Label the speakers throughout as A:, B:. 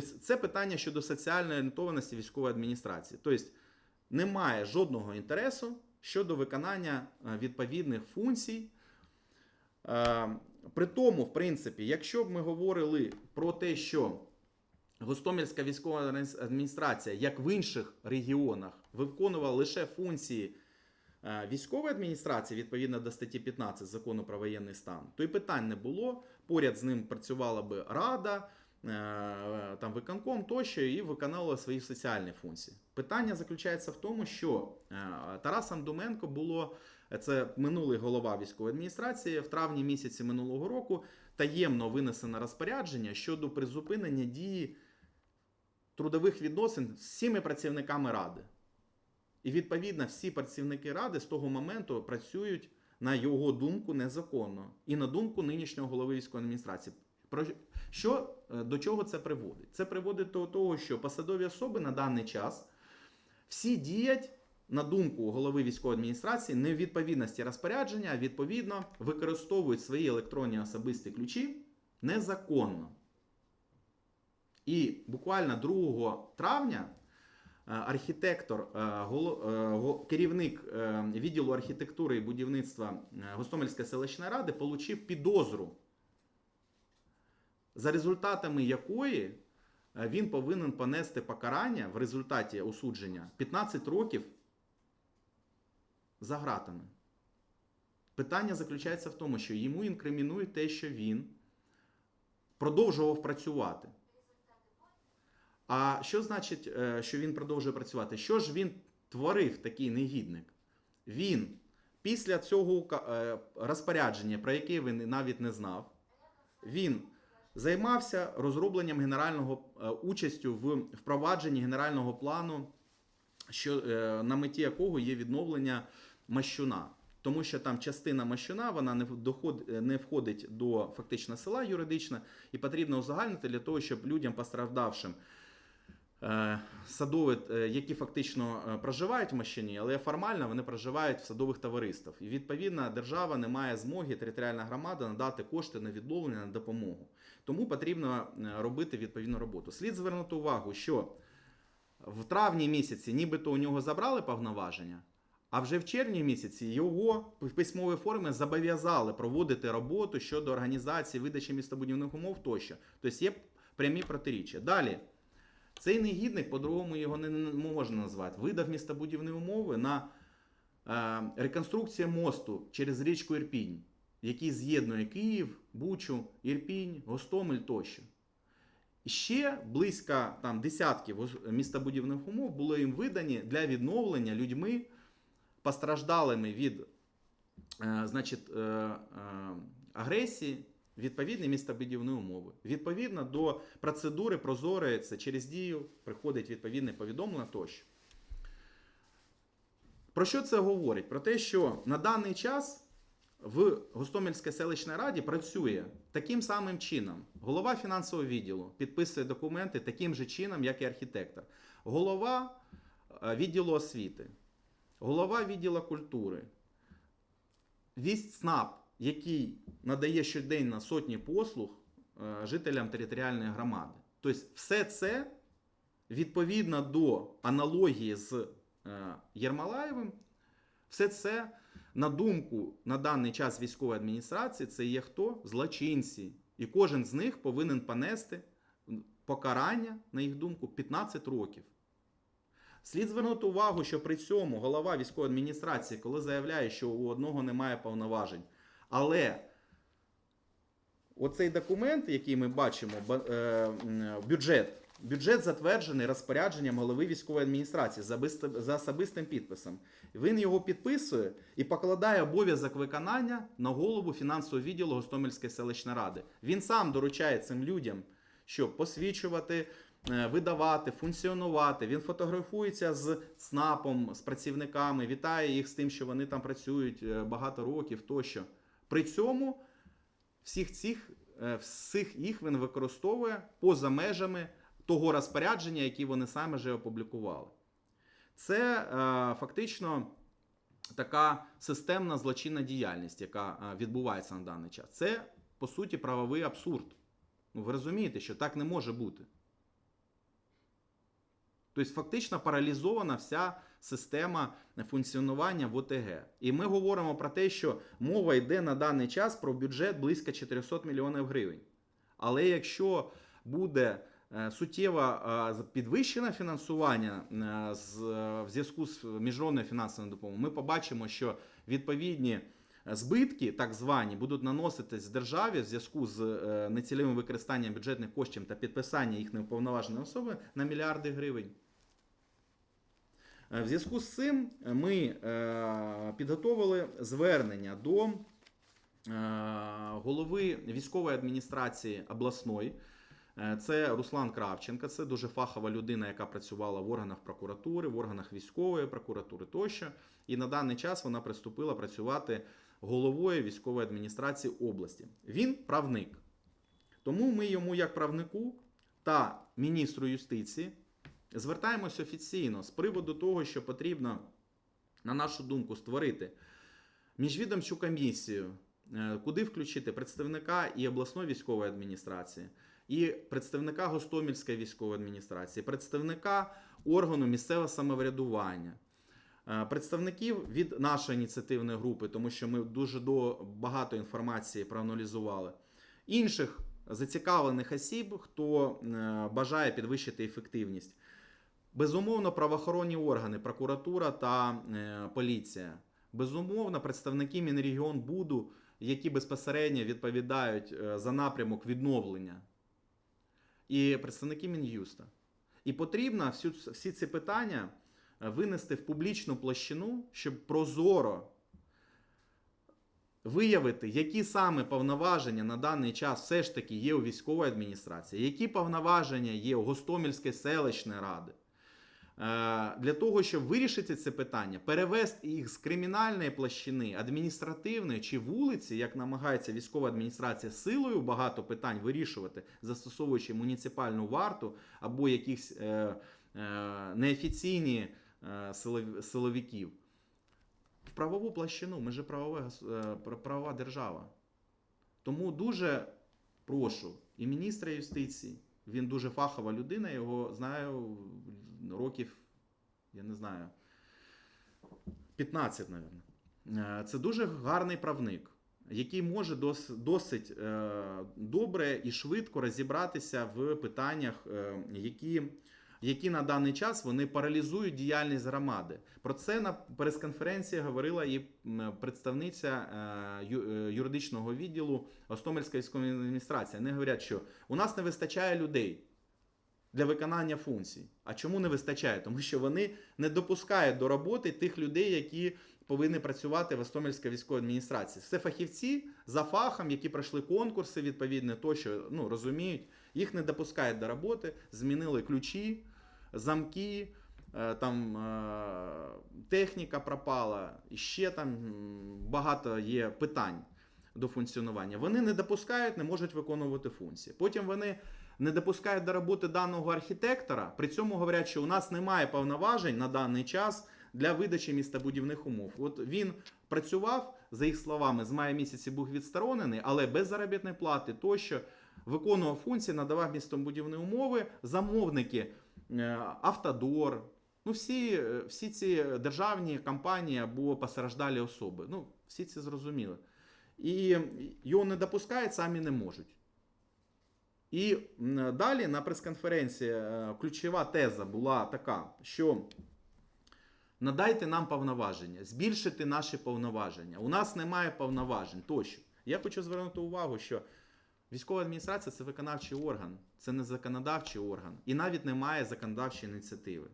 A: Тобто це питання щодо соціальної орієнтованості військової адміністрації. Тобто немає жодного інтересу щодо виконання е, відповідних функцій. Е, При тому, в принципі, якщо б ми говорили про те, що Гостомельська військова адміністрація, як в інших регіонах, виконувала лише функції е, військової адміністрації відповідно до статті 15 закону про воєнний стан, то і питань не було. Поряд з ним працювала би рада, там виконком тощо і виконувала свої соціальні функції. Питання заключається в тому, що Тарасом Думенко було це минулий голова військової адміністрації в травні місяці минулого року таємно винесено розпорядження щодо призупинення дії трудових відносин з всіми працівниками ради. І відповідно всі працівники ради з того моменту працюють на його думку незаконно і на думку нинішнього голови військової адміністрації. Про що е, до чого це приводить? Це приводить до того, що посадові особи на даний час всі діють на думку голови військової адміністрації не в відповідності розпорядження, а відповідно використовують свої електронні особисті ключі незаконно. І буквально 2 травня е, архітектор, е, керівник відділу архітектури і будівництва Гостомельської селищної ради отримав підозру, за результатами якої е, він повинен понести покарання в результаті осудження 15 років за гратами. Питання заключається в тому, що йому інкримінують те, що він продовжував працювати. А що значить, е, що він продовжує працювати? Що ж він творив такий негідник? Він після цього е, розпорядження, про яке він навіть не знав, він займався розробленням генерального е, участю в впровадженні генерального плану, що, е, на меті якого є відновлення Мащуна. Тому що там частина Мащуна вона не, доход, не входить до фактично села юридично, і потрібно узагальнити для того, щоб людям постраждавшим е, садові, е, які фактично е, проживають в Мащині, але формально вони проживають в садових товариствах. І відповідно держава не має змоги, територіальна громада надати кошти на відновлення на допомогу. Тому потрібно робити відповідну роботу. Слід звернути увагу, що в травні місяці нібито у нього забрали повноваження, а вже в червні місяці його в письмовій формі зобов'язали проводити роботу щодо організації видачі містобудівних умов тощо. Тобто є прямі протиріччя. Далі. Цей негідник, по-другому його не можна назвати, видав містобудівні умови на е, реконструкцію мосту через річку Ірпінь, який з'єднує Київ, Бучу, Ірпінь, Гостомель тощо. Ще близько там, десятків містобудівних умов були їм видані для відновлення людьми, постраждалими від е, значить, е, е, агресії, відповідні містобудівні умови. Відповідно до процедури прозорої, це через дію приходить відповідне повідомлення тощо. Про що це говорить? Про те, що на даний час в Гостомельській селищній раді працює таким самим чином. Голова фінансового відділу підписує документи таким же чином, як і архітектор. Голова е, відділу освіти, голова відділу культури, вість СНАП, який надає щоденно сотні послуг е, жителям територіальної громади. Тобто, все це відповідно до аналогії з е, Єрмалаєвим, все це, на думку на даний час військової адміністрації, це є хто? Злочинці. І кожен з них повинен понести покарання, на їх думку, 15 років. Слід звернути увагу, що при цьому голова військової адміністрації, коли заявляє, що у одного немає повноважень, але оцей документ, який ми бачимо, ба- е, бюджет, бюджет затверджений розпорядженням голови військової адміністрації за особистим підписом. Він його підписує і покладає обов'язок виконання на голову фінансового відділу Гостомельської селищної ради. Він сам доручає цим людям, щоб посвідчувати, е, видавати, функціонувати. Він фотографується з ЦНАПом, з працівниками, вітає їх з тим, що вони там працюють е, багато років тощо. При цьому всіх цих е, всіх їх він використовує поза межами того розпорядження, яке вони саме вже опублікували. Це е, фактично така системна злочинна діяльність, яка е, відбувається на даний час. Це, по суті, правовий абсурд. Ну, ви розумієте, що так не може бути. Тобто, фактично паралізована вся система функціонування в ОТГ. І ми говоримо про те, що мова йде на даний час про бюджет близько 400 мільйонів гривень. Але якщо буде е, суттєво е, підвищене фінансування е, в зв'язку з міжнародною фінансовою допомогою, ми побачимо, що відповідні збитки, так звані, будуть наноситись державі в зв'язку з нецільовим використанням бюджетних коштів та підписання їх неуповноваженої особи на мільярди гривень. Е, В зв'язку з цим ми е, підготовили звернення до е, голови військової адміністрації обласної. Е, Це Руслан Кравченко, це дуже фахова людина, яка працювала в органах прокуратури, в органах військової прокуратури тощо. І на даний час вона приступила працювати головою військової адміністрації області. Він правник. Тому ми йому, як правнику та міністру юстиції, звертаємось офіційно з приводу того, що потрібно, на нашу думку, створити міжвідомчу комісію, е, куди включити представника і обласної військової адміністрації, і представника Гостомельської військової адміністрації, представника органу місцевого самоврядування. е, Представників від нашої ініціативної групи, тому що ми дуже багато інформації проаналізували, інших зацікавлених осіб, хто е, бажає підвищити ефективність. Безумовно, правоохоронні органи, прокуратура та е, поліція. Безумовно, представники Мінрегіонбуду, які безпосередньо відповідають е, за напрямок відновлення, і представники Мін'юста. І потрібно всі ці питання винести в публічну площину, щоб прозоро виявити, які саме повноваження на даний час все ж таки є у військової адміністрації, які повноваження є у Гостомельської селищної ради. Е, Для того, щоб вирішити це питання, перевести їх з кримінальної площини, адміністративної чи вулиці, як намагається військова адміністрація силою багато питань вирішувати, застосовуючи муніципальну варту або якихось е, е, неофіційні е, силов- силовиків. Правову площину, ми же правове, е, пр- правова держава. Тому дуже прошу і міністра юстиції, він дуже фахова людина, його знаю років, я не знаю, 15, мабуть. Це дуже гарний правник, який може досить е, добре і швидко розібратися в питаннях, е, які, які на даний час вони паралізують діяльність громади. Про це на прес-конференції говорила і представниця е, е, юридичного відділу Остомельської військової адміністрації. Вони говорять, що у нас не вистачає людей для виконання функцій. А чому не вистачає? Тому що вони не допускають до роботи тих людей, які повинні працювати в Остомельській військовій адміністрації. Це фахівці за фахом, які пройшли конкурси відповідно, тощо ну, розуміють, їх не допускають до роботи, змінили ключі, замки. е, Там е, техніка пропала, ще там багато є питань до функціонування. Вони не допускають, не можуть виконувати функції. Потім вони не допускають до роботи даного архітектора. При цьому говорять, що у нас немає повноважень на даний час для видачі містобудівних умов. От він працював, за їх словами, з мая місяці був відсторонений, але без заробітної плати тощо виконував функції, надавав містобудівні умови, замовники, Автодор. Ну, всі, е, всі ці державні компанії або постраждалі особи. Ну, всі це зрозуміли. І його не допускають, самі не можуть. І далі на прес-конференції е, ключова теза була така, що надайте нам повноваження, збільшити наші повноваження. У нас немає повноважень тощо. Я хочу звернути увагу, що військова адміністрація це виконавчий орган, це не законодавчий орган, і навіть немає законодавчої ініціативи.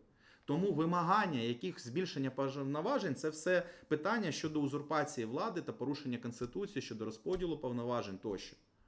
A: Тому вимагання яких збільшення повноважень це все питання щодо узурпації влади та порушення конституції щодо розподілу повноважень тощо.